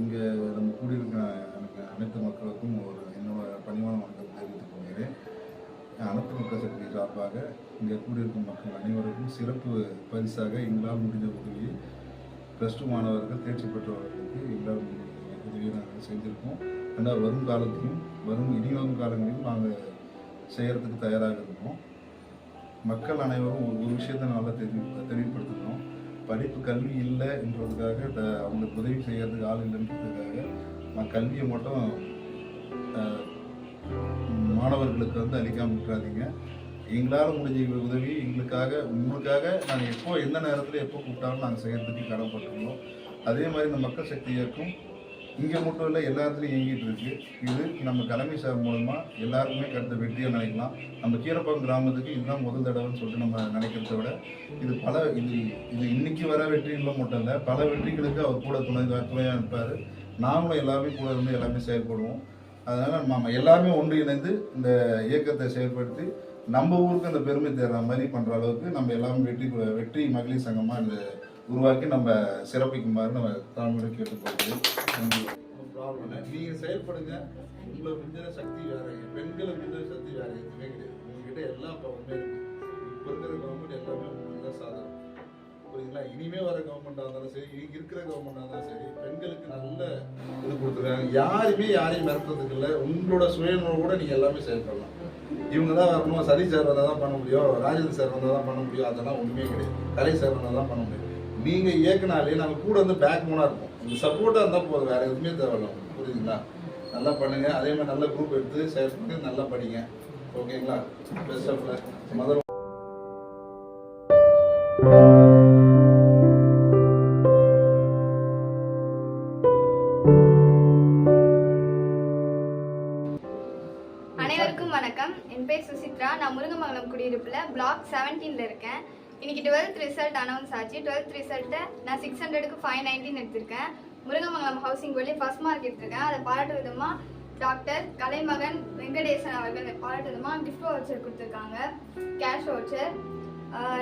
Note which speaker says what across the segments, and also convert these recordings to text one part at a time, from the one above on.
Speaker 1: இங்கே நம்ம கூடியிருக்கிற எனக்கு அனைத்து மக்களுக்கும் ஒரு என்னோட பணிவான வணக்கம் தெரிவித்துக் கொள்கிறேன். அனைத்து மக்கள் சக்தி சார்பாக இங்கே கூடியிருக்கும் மக்கள் அனைவருக்கும் சிறப்பு பரிசாக எங்களால் முடிஞ்ச உதவியை ப்ளஸ் டூ மாணவர்கள் தேர்ச்சி பெற்றவர்களுக்கு எங்களால் உதவியை நாங்கள் செஞ்சுருக்கோம். ஆனால் வரும் காலத்தையும் வரும் இனி வரும் காலங்களிலும் நாங்கள் செய்கிறதுக்கு தயாராக இருக்கோம். மக்கள் அனைவரும் ஒரு ஒரு விஷயத்தை நல்லா தெரி தெளிவுபடுத்தணும் படிப்பு கல்வி இல்லை என்றதுக்காக அவங்களுக்கு உதவி செய்யறதுக்கு ஆள் இல்லைன்றதுக்காக நான் கல்வியை மட்டும் மாணவர்களுக்கு வந்து அளிக்காமல் விட்டுறாதீங்க. எங்களால் முடிஞ்ச உதவி எங்களுக்காக உங்களுக்காக நாங்கள் எப்போ எந்த நேரத்தில் எப்போ கூப்பிட்டாலும் நாங்கள் செய்கிறதுக்கு கடமைப்பட்டுருந்தோம் அதே மாதிரி இந்த மக்கள் சக்தி இயக்கம் இங்கே மட்டும் இல்லை எல்லா இடத்துலையும் இயங்கிட்டு இருக்கு. இது நம்ம தலைமை சார் மூலமாக எல்லாருக்குமே கருத்து வெற்றியாக நினைக்கலாம். நம்ம கீரப்பாக்கம் கிராமத்துக்கு இதுதான் முதல் தடவைன்னு சொல்லிட்டு நம்ம நினைக்கிறத விட இது பல இது இது இன்னைக்கு வர வெற்றிகளும் மட்டும் இல்லை பல வெற்றிகளுக்கு அவர் கூட துணை துணையாக இருப்பார் நாமளும் எல்லாமே கூட இருந்து எல்லாமே செயல்படுவோம். அதனால் நம்ம எல்லாமே ஒன்று இணைந்து இந்த இயக்கத்தை செயல்படுத்தி நம்ம ஊருக்கு அந்த பெருமை தேடுற மாதிரி பண்ணுற அளவுக்கு நம்ம எல்லாமே வெற்றி வெற்றி மகளிர் சங்கமாக இந்த உருவாக்கி நம்ம சிறப்பிக்குமாறு நம்ம தலைமுறை கேட்டுக்கொள்வது. நன்றி ப்ராப்ளம் இல்லை. நீங்கள் செயல்படுங்க. உங்களை மிஞ்சின சக்தி வேற. பெண்களை மிஞ்சின சக்தி வேற. எதுவுமே கிடையாது. உங்ககிட்ட எல்லா பவருமே இருக்கு. இப்போ இருக்கிற கவர்மெண்ட் எல்லாமே உங்களுக்கு தான் சாதனம். புரியுதுங்களா? இனிமே வர கவர்மெண்ட்டாக இருந்தாலும் சரி இங்க இருக்கிற கவர்மெண்ட்டாக இருந்தாலும் சரி பெண்களுக்கு நல்ல இது கொடுத்துருக்காங்க. யாருமே யாரையும் மிரட்டுறதுக்கு இல்லை. உங்களோட சுயநோட நீங்கள் எல்லாமே செயல்படலாம். இவங்க தான் வரணும். சரி சார் வந்தால் தான் பண்ண முடியும். ராஜேந்திர சார் வந்தால் தான் பண்ண முடியும். அதெல்லாம் ஒன்றுமே கிடையாது. கலை சார் வந்தால் தான் பண்ண முடியும். நீங்கள் இயக்குனாலே நாங்கள் கூட வந்து பேக் போனாக இருப்போம். இந்த சப்போர்ட்டாக இருந்தால் போதும். வேறு எதுவுமே தேவையில்ல. உங்களுக்கு. புரியுதுங்களா? நல்லா பண்ணுங்கள் அதே மாதிரி நல்ல குரூப் எடுத்து செயல்படுங்க நல்லா படிங்க. ஓகேங்களா? பெஸ்ட் ஆஃப் முதல்
Speaker 2: அனைவருக்கும் வணக்கம். என் பேர் சுசித்ரா. நான் முருங்கமங்கலம் குடியிருப்பில் பிளாக் செவன்டீனில் இருக்கேன். இன்னைக்கு டுவெல்த் ரிசல்ட் அனௌன்ஸ் ஆச்சு. டுவெல்த் ரிசல்ட்டை நான் சிக்ஸ் ஹண்ட்ரடுக்கு ஃபைவ் நைன்டீன் எடுத்திருக்கேன். Murungamangalam housing board first mark எடுத்திருக்கேன். அதை பாராட்டு விதமாக டாக்டர் கலைமகன் வெங்கடேசன் அவர்கள் பாராட்டு விதமாக கிஃப்ட் வவுச்சர் கொடுத்துருக்காங்க. கேஷ் வவுச்சர்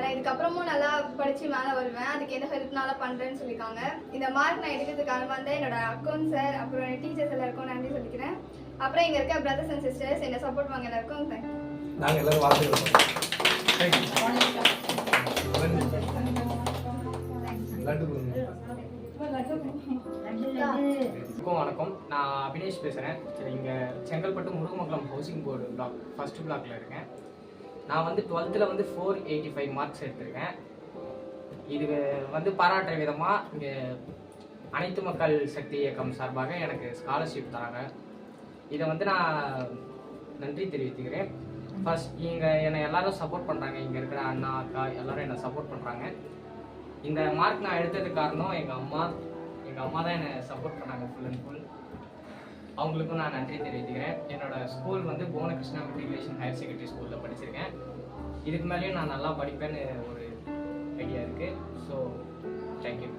Speaker 2: நான் இதுக்கப்புறமும் நல்லா படித்து மேலே வருவேன். அதுக்கு எந்த ஹெல்ப்னால பண்ணுறேன்னு சொல்லியிருக்காங்க. இந்த மார்க் நான் எடுக்கிறதுக்காக வந்து என்னோட அக்கௌண்ட் சார் அப்புறம் டீச்சர்ஸ் எல்லாருக்கும் நன்றி சொல்லிக்கிறேன். அப்புறம் இங்கே இருக்க பிரதர்ஸ் அண்ட் சிஸ்டர்ஸ் என்ன சப்போர்ட் வாங்க எல்லாருக்கும் தேங்க்யூ
Speaker 3: நாங்கள் எல்லாரும் வாழ்த்துக்கிறோம்
Speaker 4: நான் அபினேஷ் பேசுகிறேன் சரி இங்கே Chengalpattu Murugamangalam housing board block first பிளாக்ல இருக்கேன். நான் வந்து டுவெல்த்தில் வந்து ஃபோர் எயிட்டி ஃபைவ் மார்க்ஸ் எடுத்திருக்கேன். இது வந்து பாராட்டுற விதமாக இங்கே அனைத்து மக்கள் சக்தி இயக்கம் சார்பாக எனக்கு ஸ்காலர்ஷிப் தராங்க. இதை வந்து நான் நன்றி தெரிவித்துக்கிறேன். ஃபர்ஸ்ட் இங்கே என்னை எல்லாரும் சப்போர்ட் பண்ணுறாங்க இங்கே இருக்கிற அண்ணா அக்கா எல்லாரும் என்னை சப்போர்ட் பண்ணுறாங்க இந்த மார்க் நான் எடுத்ததுக்கு காரணம் எங்கள் அம்மா. எங்கள் அம்மா தான் என்னை சப்போர்ட் பண்ணாங்க ஃபுல் அண்ட் ஃபுல் அவங்களுக்கும் நான் நன்றி தெரிவித்துக்கிறேன். என்னோட ஸ்கூல் வந்து புவனகிருஷ்ணா மெட்ரிகுலேஷன் ஹையர் செகண்டரி ஸ்கூலில் படிச்சிருக்கேன். இதுக்கு மேலேயும் நான் நல்லா படிப்பேன்னு ஒரு ஐடியா இருக்குது ஸோ தேங்க்யூ